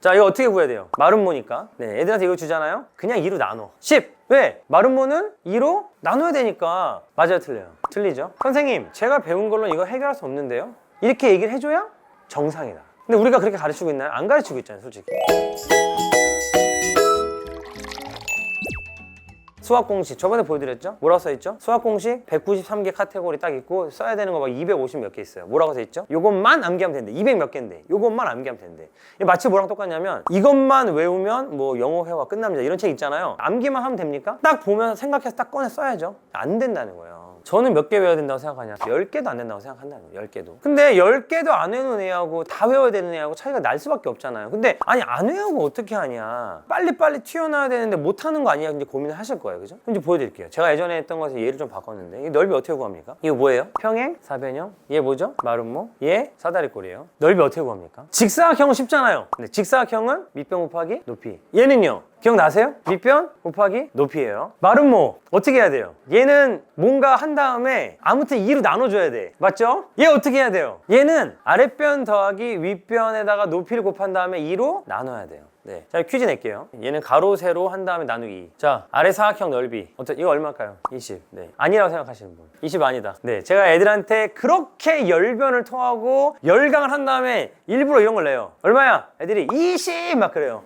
자 이거 어떻게 구해야 돼요? 마름모니까. 네 애들한테 이거 주잖아요? 그냥 2로 나눠. 10 왜? 마름모는 2로 나눠야 되니까. 맞아요 틀려요? 틀리죠? 선생님 제가 배운 걸로 이거 해결할 수 없는데요? 이렇게 얘기를 해줘야 정상이다. 근데 우리가 그렇게 가르치고 있나요? 안 가르치고 있잖아요 솔직히 수학 공식 저번에 보여드렸죠? 뭐라고 써있죠? 수학 공식 193개 카테고리 딱 있고 써야 되는 거 막 250 몇 개 있어요. 뭐라고 써있죠? 요것만 암기하면 된대. 200 몇 개인데 요것만 암기하면 된대. 마치 뭐랑 똑같냐면 이것만 외우면 뭐 영어 회화 끝납니다. 이런 책 있잖아요. 암기만 하면 됩니까? 딱 보면 생각해서 딱 꺼내 써야죠. 안 된다는 거예요. 저는 몇 개 외워야 된다고 생각하냐? 10개도 안 된다고 생각한다는 거예요. 10개도. 근데 10개도 안 외우는 애하고 다 외워야 되는 애하고 차이가 날 수밖에 없잖아요. 근데 아니 안 외우고 어떻게 하냐? 빨리빨리 튀어나와야 되는데 못 하는 거 아니야? 이제 고민을 하실 거예요. 그죠? 이제 보여 드릴게요. 제가 예전에 했던 것에 예를 좀 바꿨는데 이 넓이 어떻게 구합니까? 이거 뭐예요? 평행, 사변형, 얘 뭐죠? 마름모, 얘 사다리꼴이에요. 넓이 어떻게 구합니까? 직사각형은 쉽잖아요. 근데 직사각형은 밑변 곱하기 높이. 얘는요? 기억나세요? 밑변 곱하기 높이예요. 마름모 어떻게 해야 돼요? 얘는 뭔가 한 다음에 아무튼 2로 나눠줘야 돼. 맞죠? 얘 어떻게 해야 돼요? 얘는 아랫변 더하기 윗변에다가 높이를 곱한 다음에 2로 나눠야 돼요. 네. 자, 퀴즈 낼게요. 얘는 가로, 세로 한 다음에 나누기. 자, 아래 사각형 넓이. 어때? 이거 얼마일까요? 20. 네. 아니라고 생각하시는 분. 20 아니다. 네. 제가 애들한테 그렇게 열변을 토하고 열강을 한 다음에 일부러 이런 걸 내요. 얼마야? 애들이 20! 막 그래요.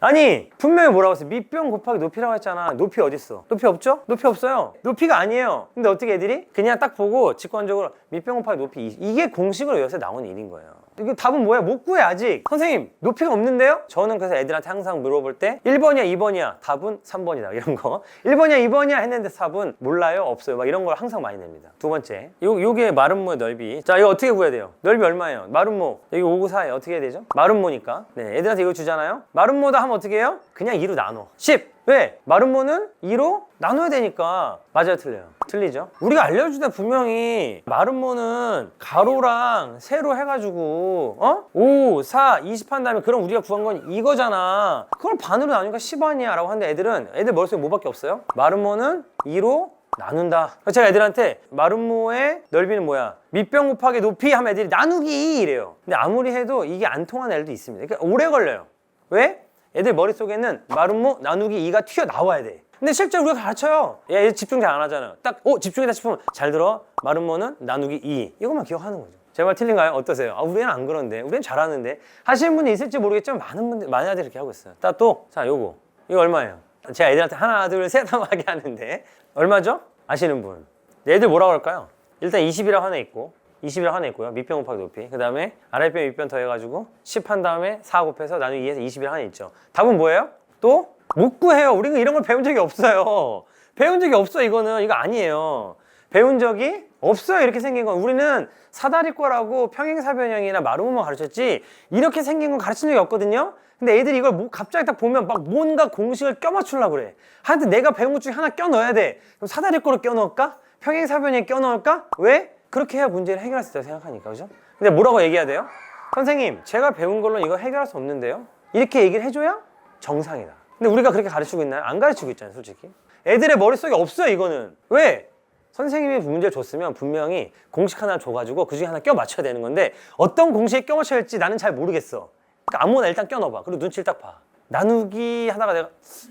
아니 분명히 뭐라고 했어 밑변 곱하기 높이라고 했잖아. 높이 어딨어? 높이 없죠? 높이 없어요. 높이가 아니에요. 근데 어떻게 애들이? 그냥 딱 보고 직관적으로 밑변 곱하기 높이 이- 이게 공식으로 여기서 나오는 일인 거예요 이게 답은 뭐야? 못 구해 아직. 선생님 높이가 없는데요? 저는 그래서 애들한테 항상 물어볼 때 1번이야 2번이야? 답은 3번이다. 이런 거. 1번이야 2번이야? 했는데 답은 몰라요 없어요. 막 이런 걸 항상 많이 냅니다. 두 번째. 요, 요게 마름모의 넓이. 자 이거 어떻게 구해야 돼요? 넓이 얼마예요? 마름모. 여기 5, 9, 4에 어떻게 해야 되죠? 마름모니까. 네 애들한테 이거 주잖아요. 마름모다 하면 어떻게 해요? 그냥 2로 나눠 10 왜? 마름모는 2로 나눠야 되니까 맞아요 틀려요 틀리죠 우리가 알려주다 분명히 마름모는 가로랑 세로 해가지고 어? 5, 4, 20 한 다음에 그럼 우리가 구한 건 이거잖아 그걸 반으로 나누니까 10 아니야 라고 하는데 애들은 애들 머릿속에 뭐밖에 없어요? 마름모는 2로 나눈다. 제가 애들한테 마름모의 넓이는 뭐야? 밑변 곱하기 높이 하면 애들이 나누기 이래요. 근데 아무리 해도 이게 안 통하는 애들도 있습니다. 그러니까 오래 걸려요. 왜? 애들 머릿속에는 마름모 나누기 2가 튀어나와야 돼. 근데 실제로 우리가 가르쳐요. 야, 얘 집중 잘 안 하잖아요. 딱, 어, 집중이다 싶으면 잘 들어. 마름모는 나누기 2. 이것만 기억하는 거죠. 제 말 틀린가요? 어떠세요? 아, 우리는 안 그런데. 우리는 잘하는데. 하시는 분이 있을지 모르겠지만 많은 분들, 많은 아들이 이렇게 하고 있어요. 딱 또, 자, 요거. 이거 얼마예요? 제가 애들한테 하나, 둘, 셋 하고 하게 하는데. 얼마죠? 아시는 분. 애들 뭐라고 할까요? 일단 20이라고 하나 있고, 20이라고 하나 있고요. 밑변 곱하기 높이. 그 다음에 아랫변, 윗변 더해가지고 10 한 다음에 4 곱해서 나누기 2에서 20이라고 하나 있죠. 답은 뭐예요? 또? 못 구해요. 우리는 이런 걸 배운 적이 없어요. 배운 적이 없어, 이거는. 이거 아니에요. 배운 적이 없어요. 이렇게 생긴 건. 우리는 사다리꼴하고 평행사변형이나 마름모만 가르쳤지, 이렇게 생긴 건 가르친 적이 없거든요? 근데 애들이 이걸 뭐 갑자기 딱 보면 막 뭔가 공식을 껴맞추려고 그래. 하여튼 내가 배운 것 중에 하나 껴넣어야 돼. 그럼 사다리꼴을 껴넣을까? 평행사변형에 껴넣을까? 왜? 그렇게 해야 문제를 해결할 수 있다고 생각하니까, 그죠? 근데 뭐라고 얘기해야 돼요? 선생님, 제가 배운 걸로 이거 해결할 수 없는데요? 이렇게 얘기를 해줘야 정상이다. 근데 우리가 그렇게 가르치고 있나요? 안 가르치고 있잖아요, 솔직히. 애들의 머릿속에 없어요, 이거는. 왜? 선생님이 문제를 줬으면 분명히 공식 하나 줘가지고 그 중에 하나 껴 맞춰야 되는 건데 어떤 공식에 껴 맞춰야 할지 나는 잘 모르겠어. 그러니까 아무거나 일단 껴 넣어봐. 그리고 눈치를 딱 봐. 나누기 하다가 내가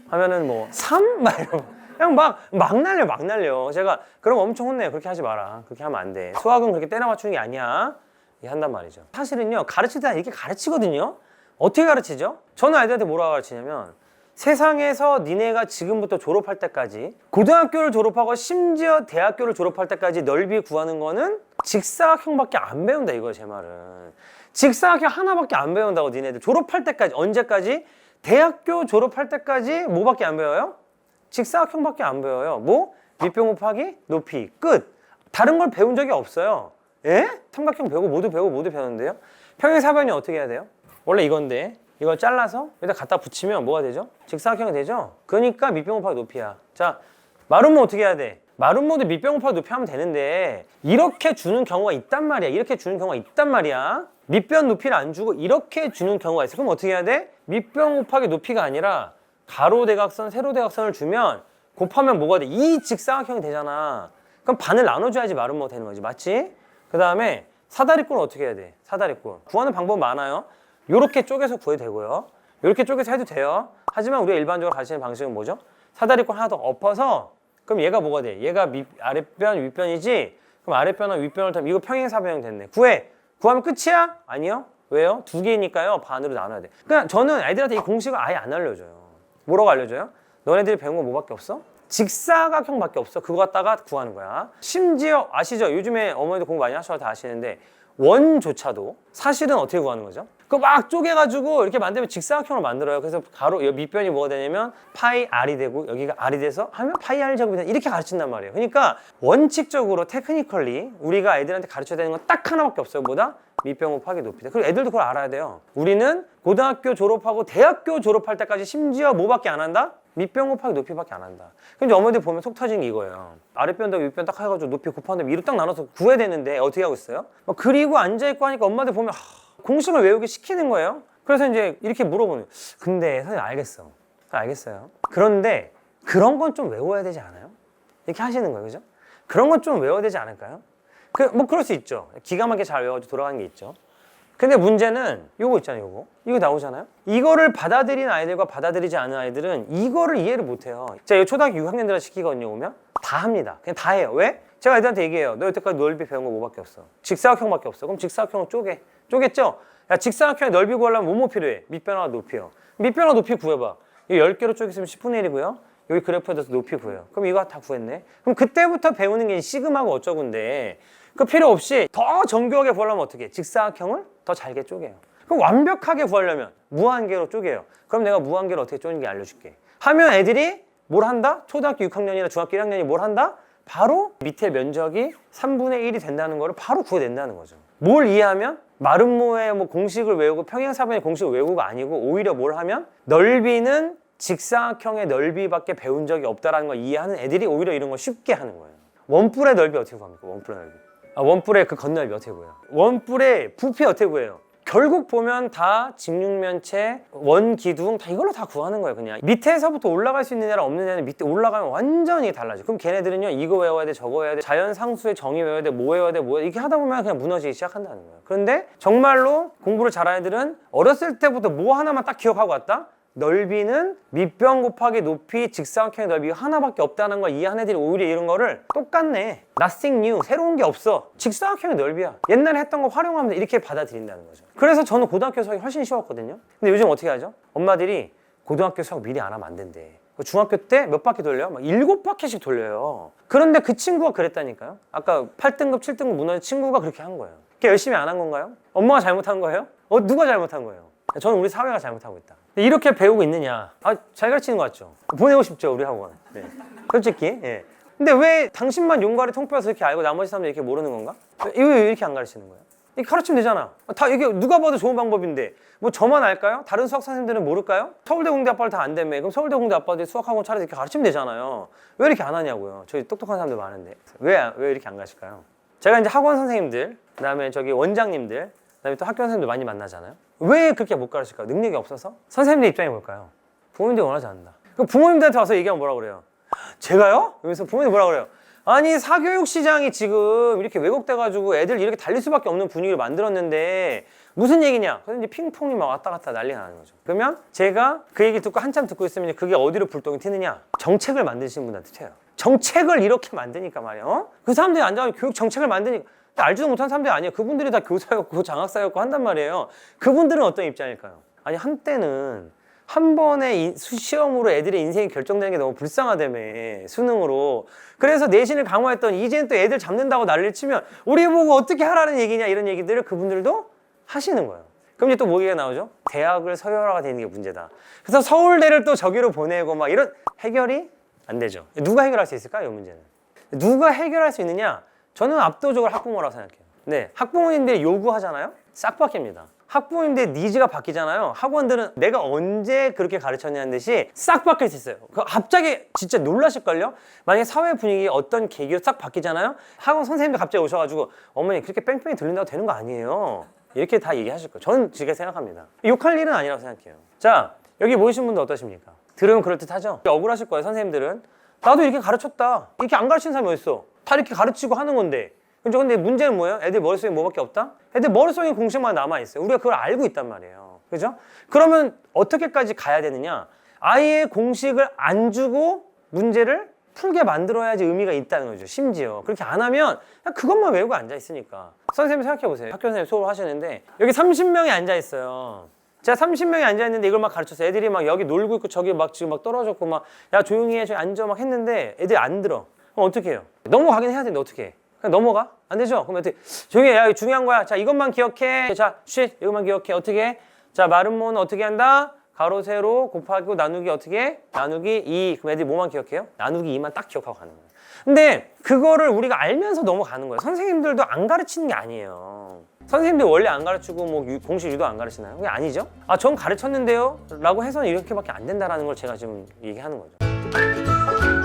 하면은 뭐 3? 막 이러고 그냥 막, 막 날려, 막 날려. 제가 거 엄청 혼내요. 그렇게 하지 마라. 그렇게 하면 안 돼. 수학은 그렇게 때려 맞추는 게 아니야. 이 한단 말이죠. 사실은요, 가르칠 때 이렇게 가르치거든요. 어떻게 가르치죠? 저는 아이들한테 뭐라고 가르치냐면 세상에서 니네가 지금부터 졸업할 때까지 고등학교를 졸업하고 심지어 대학교를 졸업할 때까지 넓이 구하는 거는 직사각형밖에 안 배운다 이거예요 제 말은 직사각형 하나밖에 안 배운다고 니네들 졸업할 때까지 언제까지 대학교 졸업할 때까지 뭐밖에 안 배워요? 직사각형밖에 안 배워요 뭐? 밑변 곱하기 높이 끝 다른 걸 배운 적이 없어요 예? 삼각형 배우고 모두 배우고 모두 배웠는데요 평행사변이 어떻게 해야 돼요? 원래 이건데 이걸 잘라서 여기다 갖다 붙이면 뭐가 되죠? 직사각형이 되죠? 그러니까 밑변 곱하기 높이야. 자, 마름모 어떻게 해야 돼? 마름모도 밑변 곱하기 높이 하면 되는데 이렇게 주는 경우가 있단 말이야. 이렇게 주는 경우가 있단 말이야. 밑변 높이를 안 주고 이렇게 주는 경우가 있어. 그럼 어떻게 해야 돼? 밑변 곱하기 높이가 아니라 가로 대각선, 세로 대각선을 주면 곱하면 뭐가 돼? 이 직사각형이 되잖아. 그럼 반을 나눠줘야지 마름모가 되는 거지. 맞지? 그 다음에 사다리꼴은 어떻게 해야 돼? 사다리꼴. 구하는 방법 많아요. 이렇게 쪼개서 구해도 되고요. 이렇게 쪼개서 해도 돼요. 하지만 우리가 일반적으로 가시는 방식은 뭐죠? 사다리꼴 하나 더 엎어서 그럼 얘가 뭐가 돼? 얘가 밑, 아랫변, 윗변이지? 그럼 아랫변과 윗변을 더하면 이거 평행사변형 됐네. 구해! 구하면 끝이야? 아니요. 왜요? 두 개니까요. 반으로 나눠야 돼. 그냥 저는 애들한테 이 공식을 아예 안 알려줘요. 뭐라고 알려줘요? 너네들이 배운 거 뭐밖에 없어? 직사각형밖에 없어. 그거 갖다가 구하는 거야. 심지어 아시죠? 요즘에 어머니도 공부 많이 하셔서 다 아시는데 원조차도 사실은 어떻게 구하는 거죠? 그막 쪼개가지고 이렇게 만들면 직사각형을 만들어요. 그래서 가로 여 밑변이 뭐가 되냐면 파이 r이 되고 여기가 r이 돼서 하면 파이 r 제곱이 된다. 이렇게 가르친단 말이에요. 그러니까 원칙적으로 테크니컬리 우리가 애들한테 가르쳐야 되는 건 딱 하나밖에 없어요. 뭐다? 밑변 곱하기 높이다. 그리고 애들도 그걸 알아야 돼요. 우리는 고등학교 졸업하고 대학교 졸업할 때까지 심지어 뭐밖에 안 한다? 밑변 곱하기 높이밖에 안 한다. 근데 어머니들 보면 속 터지는 게 이거예요. 아랫변 더 윗변 딱 해가지고 높이 곱한 다음에 위로 딱 나눠서 구해야 되는데 어떻게 하고 있어요? 막 그리고 앉아있고 하니까 엄마들 보면 하, 공식을 외우게 시키는 거예요. 그래서 이제 이렇게 물어보는 거예요. 근데 선생님 알겠어. 알겠어요. 그런데 그런 건 좀 외워야 되지 않아요? 이렇게 하시는 거예요. 그죠? 그런 건 좀 외워야 되지 않을까요? 그, 뭐 그럴 수 있죠. 기가 막히게 잘 외워가지고 돌아가는 게 있죠. 근데 문제는 요거 있잖아요, 요거. 이거 나오잖아요? 이거를 받아들인 아이들과 받아들이지 않은 아이들은 이거를 이해를 못 해요. 제가 초등학교 6학년들한테 시키거든요, 오면. 다 합니다. 그냥 다 해요. 왜? 제가 애들한테 얘기해요. 너 여태까지 넓이 배운 거 뭐밖에 없어? 직사각형밖에 없어. 그럼 직사각형을 쪼개. 쪼갰죠? 야, 직사각형의 넓이 구하려면 뭐뭐 필요해? 밑변화와 높이요. 밑변화 높이 구해봐. 이거 10개로 쪼갰으면 10분의 1이고요. 여기 그래프에 대해서 높이 구해요. 그럼 이거 다 구했네. 그럼 그때부터 배우는 게 시그마고 어쩌고인데 그 필요 없이 더 정교하게 구하려면 어떻게? 해? 직사각형을 더 잘게 쪼개요. 그럼 완벽하게 구하려면 무한계로 쪼개요. 그럼 내가 무한계로 어떻게 쪼는지 알려줄게. 하면 애들이 뭘 한다? 초등학교 6학년이나 중학교 1학년이 뭘 한다? 바로 밑에 면적이 3분의 1이 된다는 거를 바로 구해낸다는 거죠. 뭘 이해하면? 마름모의 뭐 공식을 외우고 평행사변의 공식을 외우고가 아니고 오히려 뭘 하면? 넓이는 직사각형의 넓이밖에 배운 적이 없다라는 걸 이해하는 애들이 오히려 이런 걸 쉽게 하는 거예요. 원뿔의 넓이 어떻게 구합니까? 원뿔의 넓이. 아, 원뿔의 그 겉넓이 어떻게 구해요? 원뿔의 부피 어떻게 구해요? 결국 보면 다 직육면체, 원기둥 다 이걸로 다 구하는 거예요 그냥. 밑에서부터 올라갈 수 있는 애랑 없는 애는 밑에 올라가면 완전히 달라져 그럼 걔네들은요 이거 외워야 돼 저거 외워야 돼 자연 상수의 정의 외워야 돼 뭐 외워야 돼 뭐 이렇게 하다 보면 그냥 무너지기 시작한다는 거예요. 그런데 정말로 공부를 잘하는 애들은 어렸을 때부터 뭐 하나만 딱 기억하고 왔다 넓이는 밑변 곱하기 높이 직사각형의 넓이가 하나밖에 없다는 걸 이해한 애들이 오히려 이런 거를 똑같네 nothing new 새로운 게 없어 직사각형의 넓이야 옛날에 했던 거 활용하면 돼. 이렇게 받아들인다는 거죠 그래서 저는 고등학교 수학이 훨씬 쉬웠거든요 근데 요즘 어떻게 하죠? 엄마들이 고등학교 수학 미리 안 하면 안 된대 중학교 때 몇 바퀴 돌려요? 막 일곱 바퀴씩 돌려요 그런데 그 친구가 그랬다니까요 아까 8등급 7등급 문화의 친구가 그렇게 한 거예요 걔 열심히 안 한 건가요? 엄마가 잘못한 거예요? 어 누가 잘못한 거예요? 저는 우리 사회가 잘못하고 있다. 이렇게 배우고 있느냐? 아, 잘 가르치는 것 같죠? 보내고 싶죠, 우리 학원. 네. 솔직히. 예. 근데 왜 당신만 용가리 통뼈에서 이렇게 알고 나머지 사람들 이렇게 모르는 건가? 이거 왜 이렇게 안 가르치는 거야? 이렇게 가르치면 되잖아. 다 이게 누가 봐도 좋은 방법인데 뭐 저만 알까요? 다른 수학 선생님들은 모를까요? 서울대 공대 아빠를 다 안 되면 그럼 서울대 공대 아빠들 수학학원 차려서 이렇게 가르치면 되잖아요. 왜 이렇게 안 하냐고요? 저희 똑똑한 사람들 많은데 왜 왜 이렇게 안 가실까요? 제가 이제 학원 선생님들, 그다음에 저기 원장님들, 그다음에 또 학교 선생님들 많이 만나잖아요. 왜 그렇게 못 가르칠까요? 능력이 없어서? 선생님들 입장이 뭘까요? 부모님들이 원하지 않는다. 그럼 부모님들한테 와서 얘기하면 뭐라 그래요? 제가요? 여기서 부모님 뭐라 그래요? 아니 사교육 시장이 지금 이렇게 왜곡돼가지고 애들 이렇게 달릴 수밖에 없는 분위기를 만들었는데 무슨 얘기냐? 그래서 이제 핑퐁이 막 왔다 갔다 난리가 나는 거죠. 그러면 제가 그 얘기 듣고 한참 듣고 있으면 그게 어디로 불똥이 튀느냐? 정책을 만드시는 분한테 튀어요. 정책을 이렇게 만드니까 말이야. 어? 그 사람들이 앉아서 교육 정책을 만드니까 알지도 못한 사람들이 아니에요. 그분들이 다 교사였고 장학사였고 한단 말이에요. 그분들은 어떤 입장일까요? 아니 한때는 한 번의 시험으로 애들의 인생이 결정되는 게 너무 불쌍하다며 수능으로 그래서 내신을 강화했던 이제는 또 애들 잡는다고 난리를 치면 우리 보고 어떻게 하라는 얘기냐 이런 얘기들을 그분들도 하시는 거예요 그럼 이제 또 뭐 얘기가 나오죠? 대학을 서열화가 되는 게 문제다 그래서 서울대를 또 저기로 보내고 막 이런 해결이 안 되죠 누가 해결할 수 있을까 이 문제는 누가 해결할 수 있느냐 저는 압도적으로 학부모라고 생각해요 네 학부모님들이 요구하잖아요 싹 바뀝니다 학부모님들 니즈가 바뀌잖아요. 학원들은 내가 언제 그렇게 가르쳤냐는 듯이 싹 바뀔 수 있어요. 그 갑자기 진짜 놀라실걸요? 만약에 사회 분위기 어떤 계기로 싹 바뀌잖아요. 학원 선생님들 갑자기 오셔가지고 어머니 그렇게 뺑뺑이 들린다고 되는 거 아니에요. 이렇게 다 얘기하실 거예요. 저는 그렇게 생각합니다. 욕할 일은 아니라고 생각해요. 자 여기 모이신 분들 어떠십니까? 들으면 그럴듯하죠? 억울하실 거예요 선생님들은. 나도 이렇게 가르쳤다. 이렇게 안 가르치는 사람이 어딨어? 다 이렇게 가르치고 하는 건데? 근데 문제는 뭐예요? 애들 머릿속에 뭐밖에 없다? 애들 머릿속에 공식만 남아있어요. 우리가 그걸 알고 있단 말이에요. 그죠? 그러면 어떻게까지 가야 되느냐? 아예 공식을 안 주고 문제를 풀게 만들어야지 의미가 있다는 거죠. 심지어 그렇게 안 하면 그냥 그것만 외우고 앉아 있으니까. 선생님 생각해 보세요. 학교 선생님 수업을 하시는데 여기 30명이 앉아 있어요. 제가 30명이 앉아 있는데 이걸 막 가르쳤어요. 애들이 막 여기 놀고 있고 저기 막 지금 막 떨어졌고 막 야 조용히 해, 저기 앉아 막 했는데 애들이 안 들어. 그럼 어떻게 해요? 넘어가긴 해야 되는데 어떻게 해? 그냥 넘어가? 안 되죠? 그럼 어떻게 조용히 해. 야 이거 중요한 거야. 자 이것만 기억해. 자 쉿. 이것만 기억해. 어떻게 해? 자 마름모는 어떻게 한다? 가로 세로 곱하기 나누기 어떻게 해? 나누기 2 그럼 애들이 뭐만 기억해요? 나누기 2만 딱 기억하고 가는 거예요 근데 그거를 우리가 알면서 넘어가는 거예요 선생님들도 안 가르치는 게 아니에요 선생님들 원래 안 가르치고 뭐 유- 공식 유도 안 가르치나요? 그게 아니죠 아 전 가르쳤는데요? 라고 해서는 이렇게밖에 안 된다라는 걸 제가 지금 얘기하는 거죠